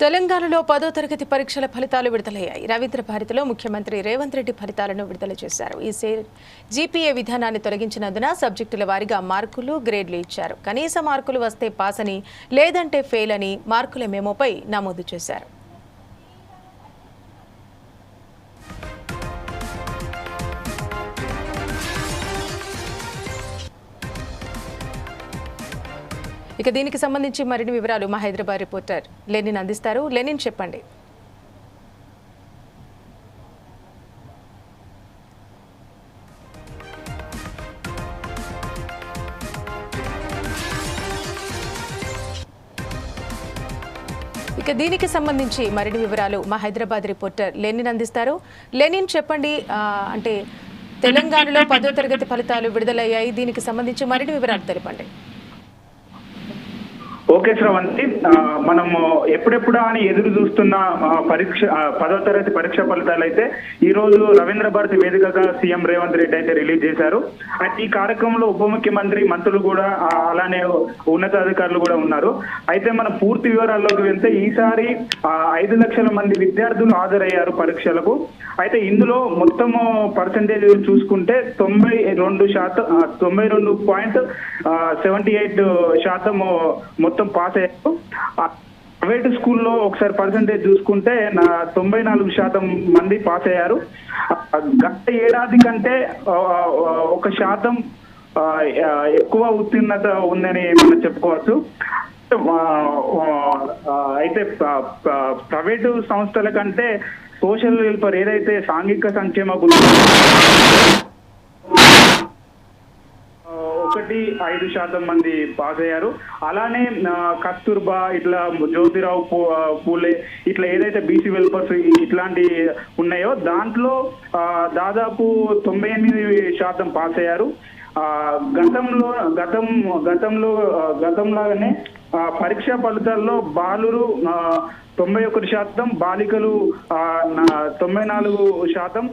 తెలంగాణలో పదో తరగతి పరీక్షల ఫలితాలు విడుదలయ్యాయి. రవీంద్ర భారతిలో ముఖ్యమంత్రి రేవంత్ రెడ్డి ఫలితాలను విడుదల చేశారు. ఈ సే జీపీఏ విధానాన్ని తొలగించినందున సబ్జెక్టుల వారీగా మార్కులు గ్రేడ్లు ఇచ్చారు. కనీస మార్కులు వస్తే పాస్ అని లేదంటే ఫెయిల్ అని మార్కుల మెమోపై నమోదు చేశారు. ఇక దీనికి సంబంధించి మరిన్ని వివరాలు మా హైదరాబాద్ రిపోర్టర్ లెనిన్ అందిస్తారు. లెనిన్ చెప్పండి. ఇక దీనికి సంబంధించి మరిన్ని వివరాలు మా హైదరాబాద్ రిపోర్టర్ లెనిన్ అందిస్తారు. లెనిన్ చెప్పండి. అంటే తెలంగాణలో పదో తరగతి ఫలితాలు విడుదలయ్యాయి. దీనికి సంబంధించి మరిన్ని వివరాలు తెలపండి. ఓకే శ్రవంతి మనము ఎప్పుడెప్పుడా అని ఎదురు చూస్తున్న పరీక్ష పదో తరగతి పరీక్ష ఫలితాలు అయితే ఈ రోజు రవీంద్ర భారతి వేదికగా సీఎం రేవంత్ రెడ్డి అయితే రిలీజ్ చేశారు. అయితే ఈ కార్యక్రమంలో ఉప ముఖ్యమంత్రి మంత్రులు కూడా అలానే ఉన్నతాధికారులు కూడా ఉన్నారు. అయితే మన పూర్తి వివరాల్లోకి వెళ్తే ఈసారి ఐదు లక్షల మంది విద్యార్థులు హాజరయ్యారు పరీక్షలకు. అయితే ఇందులో మొత్తము పర్సంటేజ్ చూసుకుంటే తొంభై రెండు శాతం తొంభై రెండు పాయింట్ సెవెంటీ ఎయిట్ శాతం మొత్తం పాస్ అయ్యారు. ప్రైవేట్ స్కూల్లో ఒకసారి పర్సంటేజ్ చూసుకుంటే నా తొంభై నాలుగు శాతం మంది పాస్ అయ్యారు. గత ఏడాది కంటే ఒక శాతం ఎక్కువ ఉత్తీర్ణత ఉందని మనం చెప్పుకోవచ్చు. అయితే ప్రైవేటు సంస్థల కంటే సోషల్ వెల్ఫేర్ ఏదైతే సాంఘిక సంక్షేమ గురించి ఒకటి ఐదు శాతం మంది పాస్ అయ్యారు. అలానే కస్తూర్బా ఇట్లా జ్యోతిరావు పూలే ఇట్లా ఏదైతే బీసీ వెల్పర్స్ ఇట్లాంటి ఉన్నాయో దాంట్లో ఆ, దాదాపు తొంభై ఎనిమిది శాతం పాస్ అయ్యారు. ఆ, గతంలో గతం గతంలో గతంలాగానే పరీక్ష ఫలితాల్లో బాలురు తొంభై ఒకటి శాతం బాలికలు తొంభై నాలుగు శాతం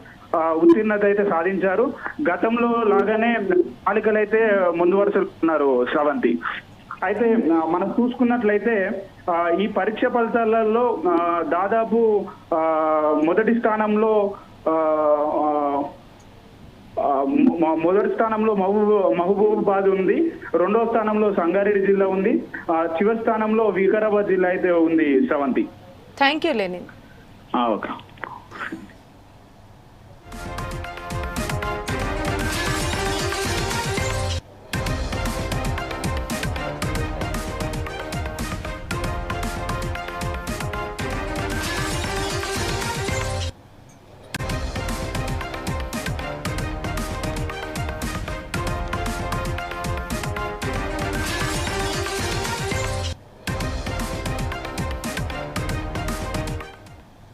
ఉత్తీర్ణత అయితే సాధించారు. గతంలో లాగానే బాలికలు అయితే ముందు వరుసలో ఉన్నారు శ్రవంతి అయితే మనం చూసుకున్నట్లయితే ఈ పరీక్ష ఫలితాలలో దాదాపు మొదటి స్థానంలో మొదటి స్థానంలో మహబూబ్ మహబూబాబాద్ ఉంది. రెండో స్థానంలో సంగారెడ్డి జిల్లా ఉంది. ఆ, చివరి స్థానంలో వికారాబాద్ జిల్లా అయితే ఉంది Sravanthi thank you Lenin okay.